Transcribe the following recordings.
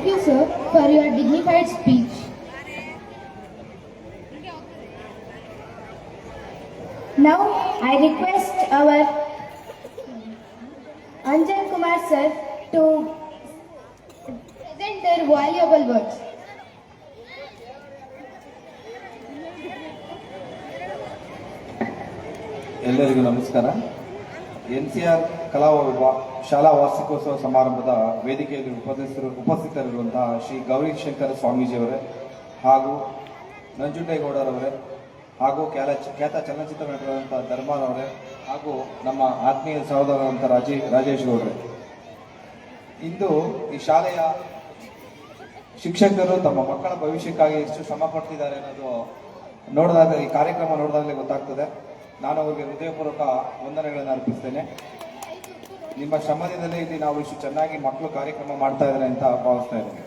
Thank you, sir, for your dignified speech. Now, I request our Anjan Kumar sir to present their valuable words. ಎಲ್ಲರಿಗೂ ನಮಸ್ಕಾರ N C R ಕಲಾ ಶಾಲಾ ವಾರ್ಷಿಕೋತ್ಸವ ಸಮಾರಂಭದ ವೇದಿಕೆಯಲ್ಲಿ ಉಪಸ್ಥಿತರು ಉಪಸ್ಥಿತರಿರುವಂತಹ ಶ್ರೀ ಗೌರಿಶಂಕರ ಸ್ವಾಮೀಜಿಯವರೇ ಹಾಗೂ ನಂಜುಂಡೇಗೌಡರವರೇ ಹಾಗೂ ಕ್ಯಾಲ ಖ್ಯಾತ ಚಲನಚಿತ್ರ ನಟರಾದಂಥ ಧರ್ಮಾರವರೇ ಹಾಗೂ ನಮ್ಮ ಆತ್ಮೀಯ ಸಹೋದರರಂಥ ರಾಜೇ ರಾಜೇಶ್ ಗೌಡರೇ. ಇಂದು ಈ ಶಾಲೆಯ ಶಿಕ್ಷಕರು ತಮ್ಮ ಮಕ್ಕಳ ಭವಿಷ್ಯಕ್ಕಾಗಿ ಎಷ್ಟು ಶ್ರಮ ಪಡ್ತಿದ್ದಾರೆ ಅನ್ನೋದು ನೋಡಿದಾಗ, ಈ ಕಾರ್ಯಕ್ರಮ ನೋಡಿದಾಗಲೇ ಗೊತ್ತಾಗ್ತದೆ. ನಾನು ಅವರಿಗೆ ಹೃದಯಪೂರ್ವಕ ವಂದನೆಗಳನ್ನು ಅರ್ಪಿಸ್ತೇನೆ. ನಿಮ್ಮ ಶ್ರಮದಿಂದಲೇ ಇಲ್ಲಿ ನಾವು ಇಷ್ಟು ಚೆನ್ನಾಗಿ ಮಕ್ಕಳು ಕಾರ್ಯಕ್ರಮ ಮಾಡ್ತಾ ಇದ್ದಾರೆ ಅಂತ ಭಾವಿಸ್ತಾ ಇದ್ದೇನೆ.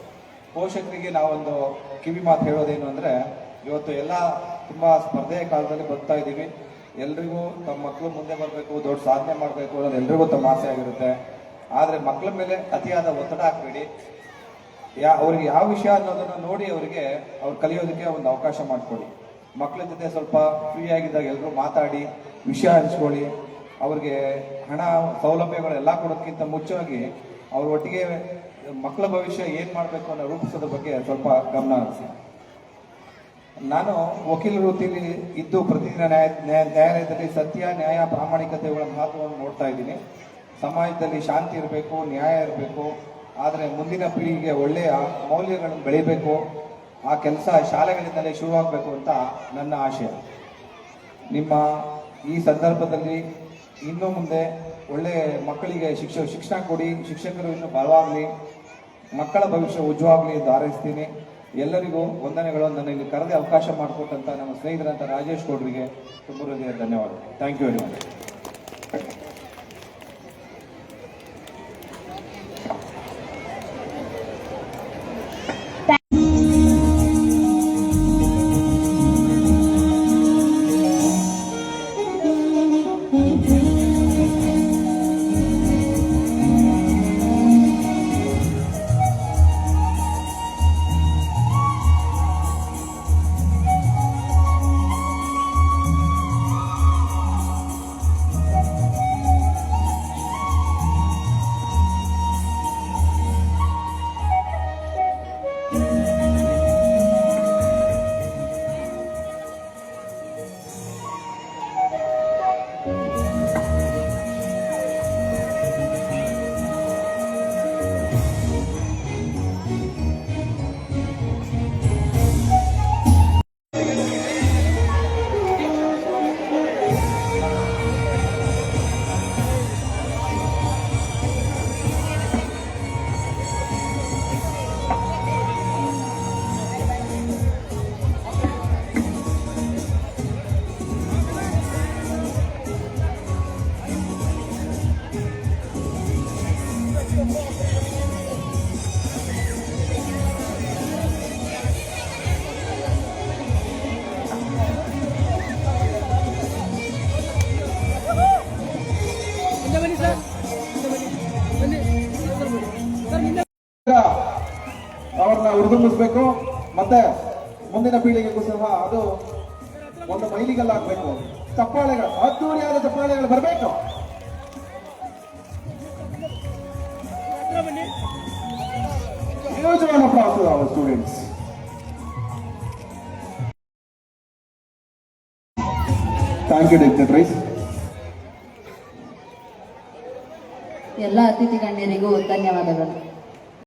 ಪೋಷಕರಿಗೆ ನಾವೊಂದು ಕಿವಿ ಮಾತು ಹೇಳೋದೇನು ಅಂದರೆ, ಇವತ್ತು ಎಲ್ಲ ತುಂಬ ಸ್ಪರ್ಧೆಯ ಕಾಲದಲ್ಲಿ ಬರ್ತಾ ಇದ್ದೀವಿ. ಎಲ್ರಿಗೂ ತಮ್ಮ ಮಕ್ಕಳು ಮುಂದೆ ಬರಬೇಕು, ದೊಡ್ಡ ಸಾಧನೆ ಮಾಡಬೇಕು ಅನ್ನೋದು ಎಲ್ರಿಗೂ ತಮ್ಮ ಆಸೆ ಆಗಿರುತ್ತೆ. ಆದರೆ ಮಕ್ಕಳ ಮೇಲೆ ಅತಿಯಾದ ಒತ್ತಡ ಹಾಕಬೇಡಿ. ಯಾ ಅವ್ರಿಗೆ ಯಾವ ವಿಷಯ ಅನ್ನೋದನ್ನು ನೋಡಿ ಅವರಿಗೆ ಅವ್ರು ಕಲಿಯೋದಕ್ಕೆ ಒಂದು ಅವಕಾಶ ಮಾಡಿಕೊಡಿ. ಮಕ್ಕಳ ಜೊತೆ ಸ್ವಲ್ಪ ಫ್ರೀ ಆಗಿದ್ದಾಗ ಎಲ್ಲರೂ ಮಾತಾಡಿ, ವಿಷಯ ಹಂಚ್ಕೊಳ್ಳಿ. ಅವ್ರಿಗೆ ಹಣ ಸೌಲಭ್ಯಗಳೆಲ್ಲ ಕೊಡೋದಕ್ಕಿಂತ ಮುಚ್ಚವಾಗಿ ಅವ್ರ ಒಟ್ಟಿಗೆ ಮಕ್ಕಳ ಭವಿಷ್ಯ ಏನು ಮಾಡಬೇಕು ಅನ್ನೋ ರೂಪಿಸೋದ್ರ ಬಗ್ಗೆ ಸ್ವಲ್ಪ ಗಮನ ಹರಿಸಿ. ನಾನು ವಕೀಲ ವೃತ್ತಿಲಿ ಇದ್ದು ಪ್ರತಿದಿನ ನ್ಯಾಯ ನ್ಯಾಯ- ನ್ಯಾಯಾಲಯದಲ್ಲಿ ಸತ್ಯ, ನ್ಯಾಯ, ಪ್ರಾಮಾಣಿಕತೆಗಳ ಮಹತ್ವವನ್ನು ನೋಡ್ತಾ ಇದ್ದೀನಿ. ಸಮಾಜದಲ್ಲಿ ಶಾಂತಿ ಇರಬೇಕು, ನ್ಯಾಯ ಇರಬೇಕು, ಆದರೆ ಮುಂದಿನ ಪೀಳಿಗೆಗೆ ಒಳ್ಳೆಯ ಮೌಲ್ಯಗಳನ್ನು ಬೆಳಿಬೇಕು. ಆ ಕೆಲಸ ಶಾಲೆಗಳಿಂದಲೇ ಶುರುವಾಗಬೇಕು ಅಂತ ನನ್ನ ಆಶಯ. ನಿಮ್ಮ ಈ ಸಂದರ್ಭದಲ್ಲಿ ಇನ್ನು ಮುಂದೆ ಒಳ್ಳೆ ಮಕ್ಕಳಿಗೆ ಶಿಕ್ಷ, ಶಿಕ್ಷಣ ಕೊಡಿ, ಶಿಕ್ಷಕರು ಇನ್ನು ಬಲವಾಗಲಿ, ಮಕ್ಕಳ ಭವಿಷ್ಯ ಉಜ್ವಾಗಲಿ ಎಂದು ಹಾರೈಸ್ತೀನಿ. ಎಲ್ಲರಿಗೂ ವಂದನೆಗಳು. ನನ್ನ ಇಲ್ಲಿ ಕರೆದೇ ಅವಕಾಶ ಮಾಡಿಕೊಟ್ಟಂತ ನಮ್ಮ ಸ್ನೇಹಿತರಂತ ರಾಜೇಶ್ ಗೌಡ್ರಿಗೆ ತುಂಬ ಹೃದಯ ಧನ್ಯವಾದ ಥ್ಯಾಂಕ್ ಯು ವೆರಿ ಮಚ್ ಅವ್ರನ್ನ ಹುರಿದುಂಬಿಸ್ಬೇಕು. ಮತ್ತೆ ಮುಂದಿನ ಪೀಳಿಗೆಗೂ ಸಹ ಅದು ಒಂದು ಮೈಲಿಗಲ್ಲಾಗಬೇಕು. ಚಪ್ಪಾಳೆಗಳು ಅದ್ದೂರಿಯಾದ ಚಪ್ಪಾಳೆಗಳು ಬರಬೇಕು. Huge round of applause to our students. Thank you, dignitaries. ಎಲ್ಲ ಅತಿಥಿ ಗಣ್ಯರಿಗೂ ಧನ್ಯವಾದಗಳು